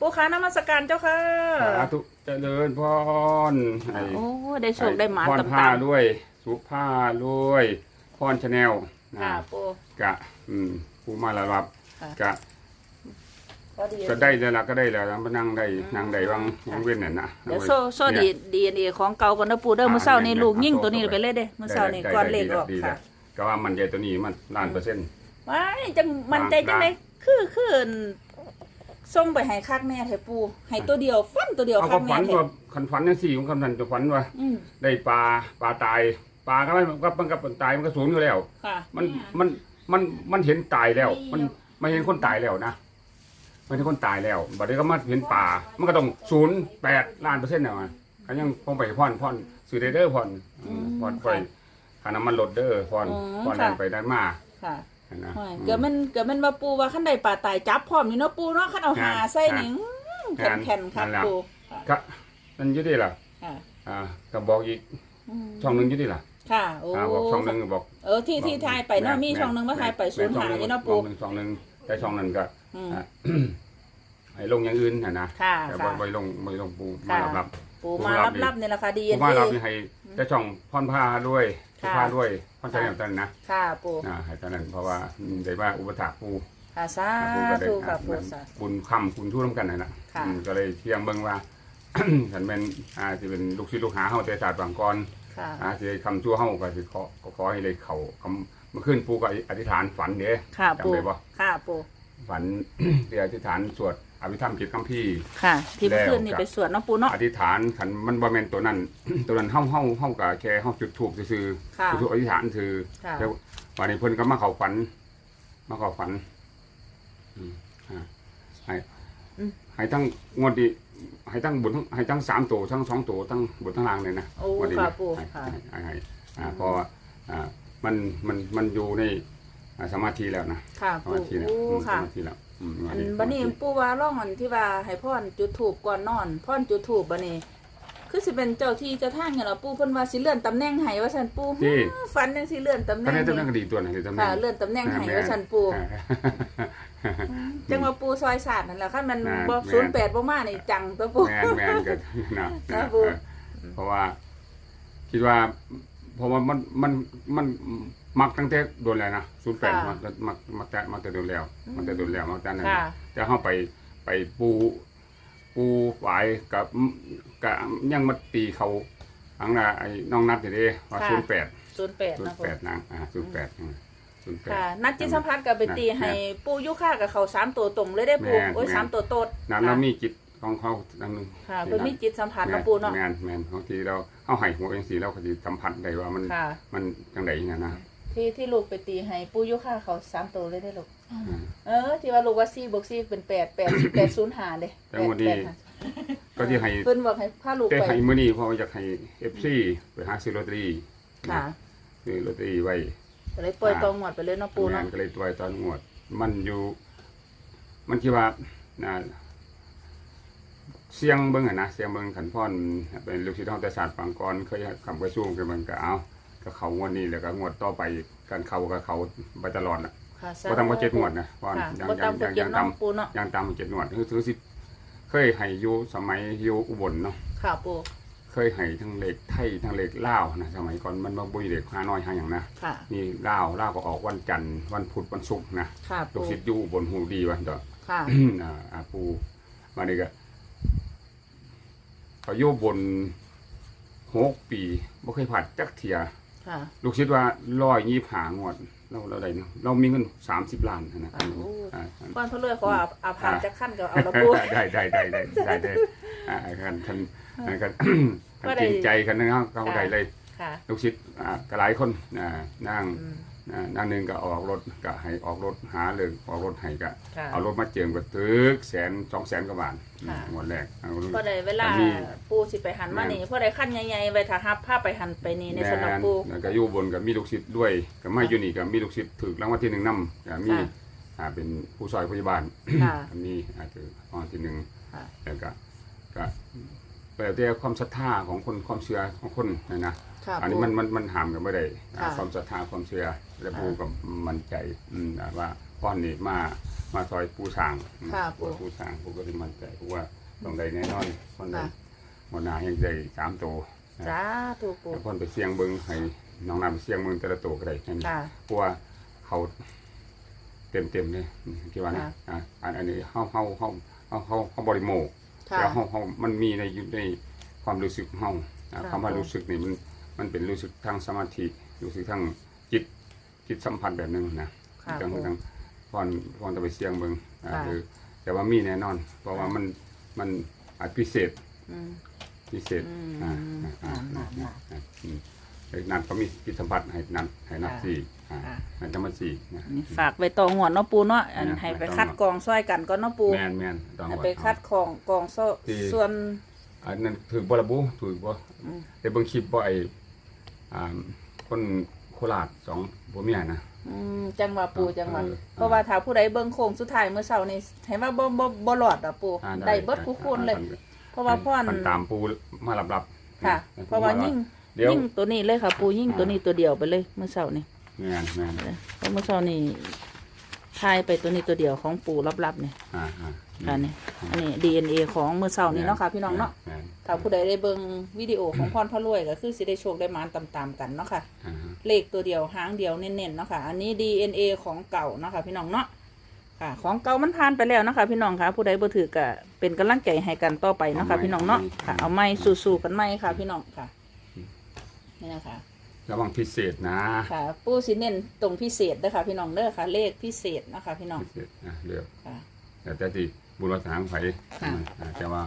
ปูค้านมัสการเจ้าค่ะสาธุเจริญพรให้โอ้ได้โชคได้หมาพรตำผ้าตามด้วย สุผ้าด้วยพรชาแนลค่ะปู กะ อืมผู้มาละรับค่ะ กะพอดีก็ได้แล้วล่ะก็ได้แล้วมานั่งได้อืมนั่งได้วางวางเว้นน่ะนะเดี๋ยวโซ่โซ่ดีดีดีของเก่าก่อนนะปูเด้อมื้อเช้านี่ลูกยิ่งตัวนี้ไปเลยเด้มื้อเช้านี่ก่อนเลขออกดีค่ะแล้วก็ว่ามันใจตัวนี้มันล้านเปอร์เซ็นต์ ว้ายจังมันใจจังไดคือคือ ส่งไปให้คักแม่ไทปูให้ตัวเดียวฟันตัวเดียวเอาคัก็กฝัแม่นไทว่าคันฝันจังซี่ของคำนั้นจะฝันว่า อืมได้ปลาปลาตายปลาก็ไม่ก็มันก็ตายมันก็สูญอยู่แล้ว ค่ะ มันมันมันมันเห็นตายแล้ว มันไม่เห็นคนตายแล้วนะมันเห็นคนตายแล้วบัดนี้ก็มาเห็นป่ามันก็ต้องศูนย์แปดล้านเปอร์เซ็นต์เนี่ยมันก็ยังคงไปพ่อนพ่อนสื่อเดอร์พ่อนอืมพ่อนไปขนาดมันลดเดอร์พ่อนพ่อนนั่นไปได้มาค่ะ นะโอ้ยเกิดมันเกิดมันว่าปูว่าคันใดป่าตายจับพร้อมนี่เนาะปูเนาะคันเอาหาใส่นี่แข็งแข็งๆครับปูค่ะก็นั่นอยุติล่ะค่ะอ่าก็บอกอีกอืมช่องหนึ่งอยุติล่ะค่ะโอ้อ่าบอกช่องหนึ่งบอกเออที่ที่ทายไปเนาะมีช่องหนึงมาทายไปศูนย์หานี่เนาะปูช่องหนึ่งช่องหนึ่งแต่ช่องนั้นก็อืมอ่าให้ลงอย่างอื่นนะนะค่ะแต่ค่ะ บ่ไปลงบ่ไปลงปูค่ะมารับรับ ปูมารับรับๆนี่แหละค่ะดีปูเอ็นมาเอรับนี่ให้ได้ช่องพรผ้าด้วย ค่ะผ้าด้วยพรใจอย่างนั้นนะค่ะปูอ่าให้ตอนนั้นเพราะว่าอืมได้ว่าอุปถากปูค่ะสาปูก็ได้ธุค่ะปูอ่าสา บุญคำคุณทุ่ร่วมกันนั่นแหละค่ะ อืมก็เลยเที่ยงเบิ่งว่า ฉันเป็นอ่าสิเป็นลูกศิษย์ลูกหาเฮาแต่ศาสตร์บางกรค่ะ อ่าสิได้คำชั่วเฮาก็สิขอก็ขอให้เลยเขาคำเมื่อคืนปูก็อธิษฐานฝันเด้ค่ะปูจำได้บ่ ค่ะปู ฝันที่อธิษฐานสวด อภิธรรมกิจคัมภีร์ค่ะ ที่เมื่อคืนนี่แล้วไปสวดเนาะปูเนาะอธิษฐานขันมันบ่แม่นตัวนั้น ตัวนั้นเฮาเฮาเฮาก็แค่เฮาจุดธูปซื่อค่ะๆจุดธูปอธิษฐานคือค่ะแล้ววันนี้เพิ่นก็มาเข้าฝัน มาเข้าฝันอืมอ่าให้อืมให้ทั้งงวดนี้ให้ทั้งบุญทั้งให้ทั้งสามตัวทั้งสองตัวทั้งบุญทั้งล่างเลยนะโอ้งวดนี้ค่ะนะปูให้ค่ะให้ให้ให้อ่าเพราะว่าอ่ามันมันมันอยู่ในอ่าสมาธิแล้วนะค่ะสปูมาธิแล้วโอ้อืมสค่ะมาธิแล้ว อืมอันบันนี้ปูว่าร่องอันที่ว่าให้พ่อนจุดถูกก่อนนอนพ่อนจุดถูกบันนี้ คือสิเป็นเจ้าที่เจ้าทางเนี่ยเหรอปูเพิ่นว่าสิเลื่อนตำแหน่งให้ว่าซั่นปูที่ฝันจังสิเลื่อนตำแหก็น่งได้ตัวให้นั้นก็ดีตัวนั้นเลยตัวนั้ค่ะนเลื่อนตำแหน่งให้ว่าซั่นปูอ่า จังว่าปูซอยศาสตร์นั่นแหละคันมันแม่นบ่แม่น08บ่มานี่จังตัวปู แมนแมนกันนะครันะบผมเออเพราะว่า คิดว่า เพราะว่ามันมันมันมักตั้งแต่โดนแล้วนะศูนย์แปดมักมักมักแต่มักแต่โดนแล้วมักแต่โดนแล้วมักแต่นั้นค่ะ จะเข้าไปไปปู ปูหวายกับกับยังมาตีเขาอังน่ะไอ้น้องนัดนี่เด้ว่าค่ะศูนย์แปด08ศูนนะย์ปูแปดนางอ่าศูนย์แปดศูนย์แปด ค่ะ นัดจิตสัมผัสกับไปตีให้ปูยุค่ากับเขาสามตัวตรงเลยได้ปูแม่นโอ้ยแม่น สามตัวโตดนั้นเรามีจิต ของเขาดังนึงค่ะเพิ่นมีจิตสัมผัสนะปูเนาะ แมนแมนบางทีเราเอาไห้หัวเองสีเราก็จะสัมผัสได้ว่ามันค่ะ มันจังไดเนี่ยนะที่ที่ลูกไปตีให้ปูยุค่าเขาสามตัวเลยได้ลูกอ่าเออ ที่ว่าลูกว่าสี่บวกสี่เป็นแปดแปดแปดศูนย์หาเด้แต่งวดนี้ แปห้าก็ที่ให้ เพิ่นบอกให้พาลูกแต่ไป ให้มื้อนี้เพราะว่าอยากให้ FC ไปหาซื้อลอตเตอรี่ค่ะซื้อลอตเตอรี่ไว้ก็เลยปล่อยตองหมดไปเลยเนาะปูงาเนาะนก็เลยตัวตอนงวด มันอยู่ มันคิดว่าน่า เสียงเบิ่งอะนะเสียงเบิ่งขันพ่อนเป็นลูกศิษย์ของแต่ศาสตร์ปังกรเคยคำไปสู้กันมันก็เอาก็เขางวดนี้แล้วก็งวดต่อไปการเขาก็เขาไปตลอดน่ะค่ะบ่ทำก็เจ็ดงวดนะพ่อนค่ะยังบ่ยัตางมกยัฎงเจ็ยัดงเน้องตำปูเนาะยังตามเจ็ดหนวดคือถือสิเคยให้อยู่สมัยอยู่อุบลเนาะค่ะปูเคยให้ทั้งเหล็กไทยทั้งเหล็กล่าวนะสมัยก่อนมันบ่บุยเหล็กหาน้อยหาอย่างนะค่ะ นี่ล่าวล่าวก็ออกวันจันทร์วันพุธวันศุกร์นะค่ะลูปูกศิษย์อยู่อุบนหูดีวันต่อ ค่ะ อ่าอาปูมานี่ก็ เขาอยู่บนหกปีบ่เคยผ่านจักเทียค่ะลูกศิษย์ว่าร้อยยี่หางวดเราเราได้เนาะเรามีเงินสามสิบล้านนะอ่าโอ้อ่า ก่อนเพิ่นเลยขออาอาภาพจะขั้นกับเอาละปู ได้ได้ได้ได้ได้ได้อ่าคันคันคันคันก็คันได้จริงใจคันนึงเขาเขาค่ะได้เลยค่ะ ลูกศิษย์อ่าก็หลายคนอ่านั่ง อืม อ่านั่งหนึงก็ออกรถก็ให้ออกรถหาเลยออกรถให้ก็ค่ะเอารถมาเจิมก็ตึกแสนสองแสนกว่าบาทค่ะ งวดแรกเอาพอได้เวลาอันนี้ ปูสิไปหันมานี่พอได้ขั้นใหญ่ๆไว้ถ้าฮับผ้าไปหันไปนี่ในสำหรับปู แม่นแล้วก็อยู่บนกับมีลูกศิษย์ด้วยก็ไม่อยู่นี่ก็มีลูกศิษย์ถือรางวัลที่หนึ่งนำก็มีค่ะอ่าเป็นผู้ซอยพยาบาลค่ะมีอาจจะรางวัลที่หนึ่งค่ะ แล้วก็ก็แล้วแต่ความศรัทธาของคนความเชื่อของคนนะนะ ค่ะอันนี้ปู มันมันมันหามกันไม่ได้นะค่ะ ความศรัทธาความเชื่อ แล้วปูก็มั่นใจอืมว่าพ่อนนี่มามาซอยปูสร้างอืมค่ะปู่ปูสร้างปูก็ได้มั่นใจเพราะว่าต้องได้แน่นอนพ่อนได้ค่ะมนายังได้สามตัวนะจ้าถูกปูแล้วพ่อนไปเสียงเบิ้งให้น้องนำไปเสียงเบิ้งแต่ละตัวก็ได้นั่น ค่ะ เพราะว่าเขาเต็มเต็มๆเลยอืมคิดว่านะค่ะ อะอันอันนี้เฮาเฮาเฮาเฮาเฮาเฮาบริโมกค่ะ แล้วเฮาเฮามันมีในอยู่ในความรู้สึกของเฮาอะค่ะ คำว่ารู้สึกนี่มันมันเป็นรู้สึกทางสมาธิรู้สึกทาง จิตจิตสัมผัสแบบหนึงนะค่ะทางปูทางพอนพอนจะไปเสียงเบิ่งอะค่ะ หรือ แต่ว่ามีแน่นอน เพราะว่ามันมันอาจพิเศษอืม พิเศษอืมอ่าอ่าอ่าอ่าอ่าอ่าอ่าอืมไอ้นัดก็มีจิตสัมผัสให้นัดให้นับค่ะสี่อ่าค่ะ ให้จะมาสี่นะ นี่ฝากไปต่องวดเนาะปูเนาะอันนะให้ไปไปต่อ คัดกรองซ้อยกันก็เนาะปูแมนแมนต้องให้ว่า ไปคัดของกรองโซ่ที่ ส่วน อันนั้นถือบ่ระบุถือบ่อืมแต่เบิ่งคลิปบ่ไอ้อ่าคนโคราชสองผัวเมียนะ อืมจังหวะปูจังหวะเออเพราะว่าถ้าผู้ใดเบิ่งโค้งสุดท้ายเมื่อเช้านี่ให้ว่าบ่บ่บ่หลอดอะปูอ่าได้เบิดคู่คนเลยเพราะว่าพ่อน มันตามปูมารับรับค่ะเพราะว่ายิ่งเดี๋ยวยิ่งตัวนี้เลยค่ะ ปูยิ่งตัวนี้ตัวเดียวไปเลยเมื่อเช้านี่แม่นแม่นเพราะเมื่อเช้านี่ทายไปตัวนี้ตัวเดียวของปูรับๆนี่อ่าอ่า ค่ะนี่อันนี้ DNA ของเมื่อเช้านี่เนาะค่ะพี่น้องเนาะแม่นถ้าผู้ใดได้เบิ่งวิดีโอของพรพระรวยก็คือสิได้โชคได้หมานตามๆกันเนาะค่ะอ่าฮะเลขตัวเดียวหางเดียวเน้นๆเนาะค่ะ อันนี้ DNA ของเก่าเนาะค่ะพี่น้องเนาะค่ะ ของเก่ามันผ่านไปแล้วเนาะค่ะพี่น้องค่ะ ผู้ใดบ่ถือก็เป็นกำลังใจให้กันต่อไปเนาะค่ะพี่น้องเนาะค่ะ เอาไม้สู้ๆกันไม้ค่ะ พี่น้องค่ะนี่นะคะระวังพิเศษนะค่ะ ปูสิเน้นตรงพิเศษเด้อค่ะพี่น้องเด้อค่ะ เลขพิเศษเนาะค่ะพี่น้องพิเศษนะเลือกค่ะแต่แต่ที่ บุญวัฒนาของไผค่ะอ่าแต่ว่า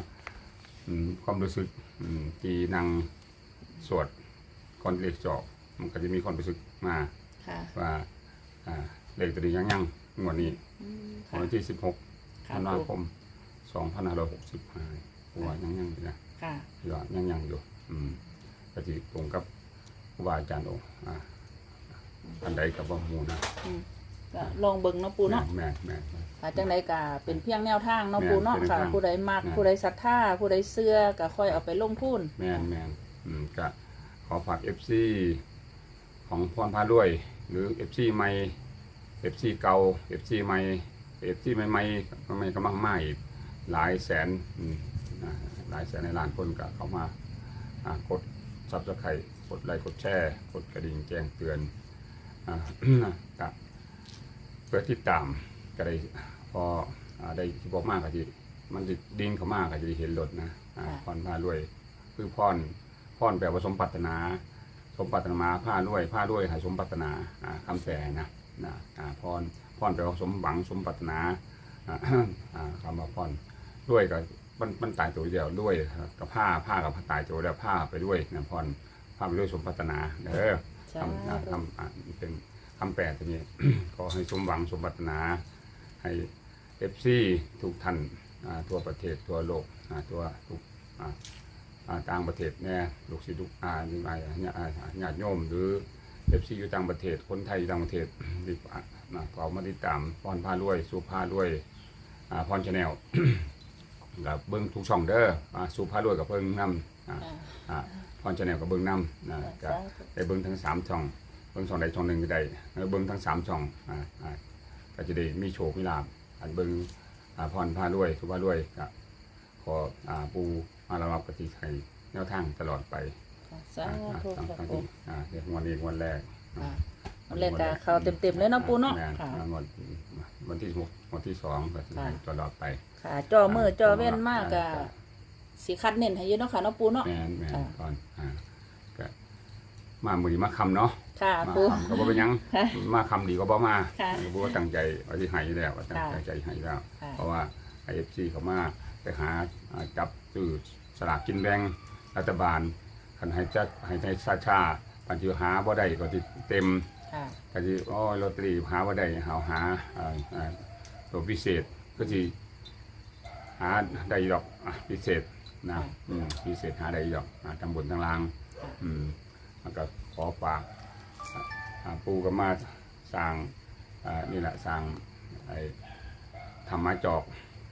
อืมความรู้สึกอืมที่นั่งสวดก่อนเลขจอกมันก็จะมีความรู้สึกมาค่ะว่าอ่าเลขตัวนี้ยังยังงวดนี้อืมวัค่ะนที่สิบหกค่ะธันวาปูคมสองพันห้าร้อยหกสิบห้าว่ายังยังอยู่นะ ค่ะยอดยังยังอยู่ อืมก็จะตรงกับครูบาอาจารย์องค์อ่าอันใดกับว่าหมูนะ อืม ก็ลองเบิ่งเนาะปูเนาะแม่นแม่นแม่น ค่ะจังใดก็เป็นเพียงแนวทางเนาะแม่นปูเนาะเป็นแนวค่ะทางผู้ใดมักแม่นผู้ใดศรัทธาผู้ใดเชื่อก็ค่อยเอาไปลงทุน แมนแมนอืมก็ขอฝากเอฟซีของพรพารวย หรือเอฟซีใหม่เอฟซีเก่าเอฟซีใหม่เอฟซีใหม่ใหม่ๆใหม่กำลังมาอีกหลายแสนอืมอ่าหลายแสนในล้านคนก็เข้ามาอ่ากดซับสไครต์กดไลค์กดแชร์ กดกระดิ่งแจ้งเตือนอ่าก็เพื่อติดตามก็ได้พออ่าได้ที่บอกมากก็ที่มันจะดิ้งเข้ามากก็จะได้เห็นรถนะอ่าค่ะ พรพารวยคือพรพรแปลว่าสมปรารถนา สมปรารถนาผ้าด้วยผ้าด้วยให้สมปรารถนาอ่าคำแปลนะนะอ่าพรพรแปลว่าสมหวังสมปรารถนาอ่า อ่าคำว่าพรด้วยกับมันมันตายตัวเดียวด้วยกับผ้าผ้ากับผ้าตายตัวเดียวผ้าไปด้วยนะพรผ้าไปด้วยสมปรารถนาเด้อใช่คำอ่าคำอ่าเป็น คำแปลตัวนี้ขอให้สมหวังสมปรารถนาให้เอฟซีทุกท่านอ่าทั่วประเทศทั่วโลกอ่าทั่วทุกอ่าอ่าต่างประเทศแน่ลูกศิษย์ลูกอ่านี่ไงญาติญาติโยม หรือเอฟซีอยู่ต่างประเทศคนไทยอยู่ต่างประเทศดีกว่ามาเขามาติดตามพรพารวยสุภารวยอ่าพรชาแนลกับเบิ้งทุกช่องเด้ออ่าสุภารวยกับเบิ้งนำอ่าค่ะอ่าพรชาแนลกับเบิ้งนำนะก็ได้เบิ้งทั้งสามช่อง เบิ้งช่องใดช่องหนึ่งก็ได้แล้วเบิ้งทั้งสามช่องอ่าอ่าก็จะได้มีโชคมีลาภอันเบิ้งอ่าพรพารวยสุภารวยก็ขออ่าปูมาระวับปฏิไทยแนวทางตลอดไปค่ะสาอ่าธุตั้งค่ะตั้งปูที่อ่าเดี๋ยววันนี้วันแรกค่ะวันแรกก็เข้าเต็มๆเลยเนาะปูเนาะแม่ค่ะอ่าวันวันที่หกวันที่สองก็ค่ะตลอดไปค่ะจอมือจอเว้นมากก็สิคัดเน้นให้เยอะเนาะค่ะเนาะปูเนาะแม่นแม่นค่ะตอนอ่าก็มามือนี้มาคำเนาะ ค่ะ มาปู คำก็บ่เป็นหยังค่ะมาคำดีก็บ่มาค่ะบ่ว่าตั้งใจว่าที่ให้อยู่แล้วว่าตั้งค่ะใจให้แล้ว ค่ะ เพราะว่าไอเอฟซีเขามาไปหาอ่าจับซื้อสลากกินแบ่งรัฐบาลคันให้จัดให้ในชาชาปันจิหาบ่ได้ก็ติเต็ม ค่ะ ก็สิโอ้ยลอตเตอรี่หาบ่ได้หาหาอ่าอ่าตัวพิเศษก็สิหาได้ดอกอะพิเศษนะอืมพิเศษหาได้ดอกอ่าตำบลทางล่างอืมแล้วก็ขอฝากอ่าอ่า ปูก็มาสร้างอ่านี่แหละสร้างไอ้ธรรมะจอก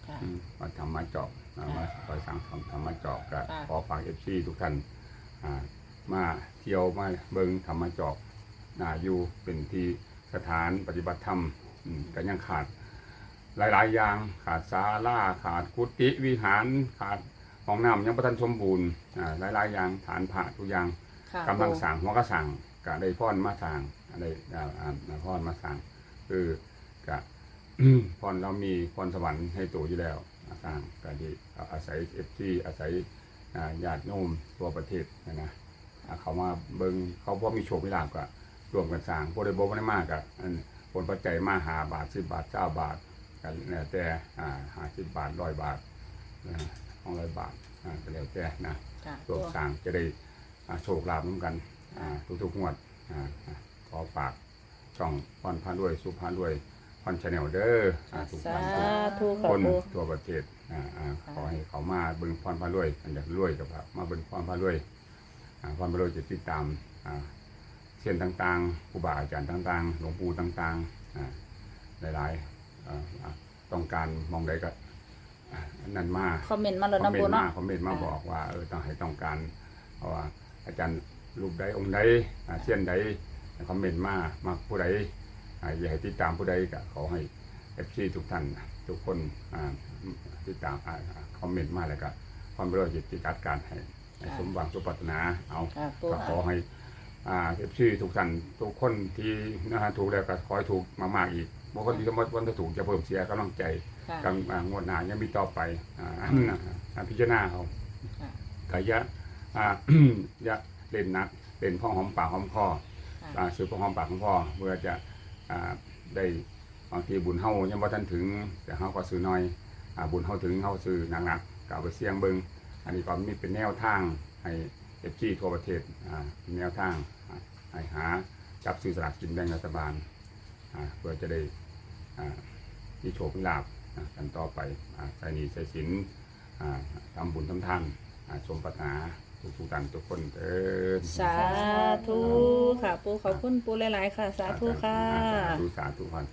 ค่ะอืมมาทำมาเจาะอ่ามาคอยสั่งทำทำมาเจาะก็ค่ะขอฝากเอฟซีทุกท่านอ่ามาเที่ยวมาเบิงทำมาเจาะน่าอยู่เป็นที่สถานปฏิบัติธรรมอืมก็ยังขาดหลาย ๆ อย่างขาดศาลาขาดกุฏิวิหารขาดห้องน้ำยังประทันสมบูรณ์อ่าหลาย ๆ อย่างฐานพระทุกอย่างค่ะกำลังปูสั่งหัวก็สั่งก็ได้พ่อนมาสั่ง ได้อ่าอ่าพ่อนมาสั่งคือก็พรเรามีพรสวรรค์ให้ตัวอยู่แล้วมาสร้างก็ดีอาศัยเอฟซีอาศัยญาติโยมทั่วประเทศนะนะเขามาเบิงเขาพอมีโชคมีลาภก็รวมกันสร้างพวกได้บ่ได้มากกับอันผลปัจจัยมาหาบาทสิบบาทเจ้าบาทกันแล้วแต่อ่าหาสิบบาทร้อยบาทนะของร้อยบาทอ่าก็แล้วแต่นะค่ะรวมสร้างจะได้โชคลาภร่วมกันอ่าทุกๆงวดอ่า ขอฝากช่องพรพาด้วยสุพาด้วยพรชาแนลเด้ออ่าทุกสาท่านธุค่ะคนปูทั่วประเทศอ่าอ่าค่ะขอให้เขามาเบิ่งพรพารวยอันอยากรวยกับพระมาเบิ่งพรพารวยอ่าพรพารวยจะติดตามอ่าเส้นต่างๆครูบาอาจารย์ต่างๆ หลวงปู่ต่างๆอ่าหลายๆอ่าอ่าต้องการมองใดก็อ่านั่นมาคอมเมนต์มาแล้วคอนะมเมปูนต์เนาะมาคอมเมนต์มาค่ะบอกว่าเออต้องให้ต้องการเพราะว่าอาจารย์รูปใดองค์ใดอ่าเส้นใด คอมเมนต์มามาผู้ใดอ่าอยากให้ติดตามผู้ใดก็ขอให้เอฟซีทุกท่านทุกคนอ่าติดตามอ่าอ่าคอมเมนต์มาแล้วก็ความรู้จิตติจัดการให้ให้สมหวังสมปรารถนาเอาค่ะปูก็ขอให้อ่าเอฟซีทุกท่านทุกคนที่นะฮะถูกแล้วก็ขอให้ถูกมากๆอีกบางคนที่สมมติวันจะถูกจะเพิ่มเสียกำลังใจค่ะกำอ่างวดหน้ายังมีต่อไปอ่าอ่าพิจารณาเขาค่ะกายะอ่ายะเล่นนักเล่นพ่อหอมปากหอมคอค่ะอ่า ซื้อพ่อหอมปากหอมคอเพื่อจะได้บางทีบุญเฮายังบ่ทันถึง แต่เฮาก็ซื้อน้อยบุญเฮาถึงเฮาซื้อหนักๆก็เอาไปเสี่ยงเบิงอันนี้ก็มีเป็นแนวทางให้เอฟซีทั่วประเทศแนวทางให้หาจับซื้อสลากกินแบ่งรัฐบาลเพื่อจะได้อ่ามีโชคลาภกันต่อไปใส่หนีใส่สินทำบุญทำทานสมปรารถนา ทุกทุกๆท่านทุกคนเอินสาธุค่ะ ปูขอบคุณปูหลาย ๆ ค่ะ สาธุค่ะ สาธุสาธุพัน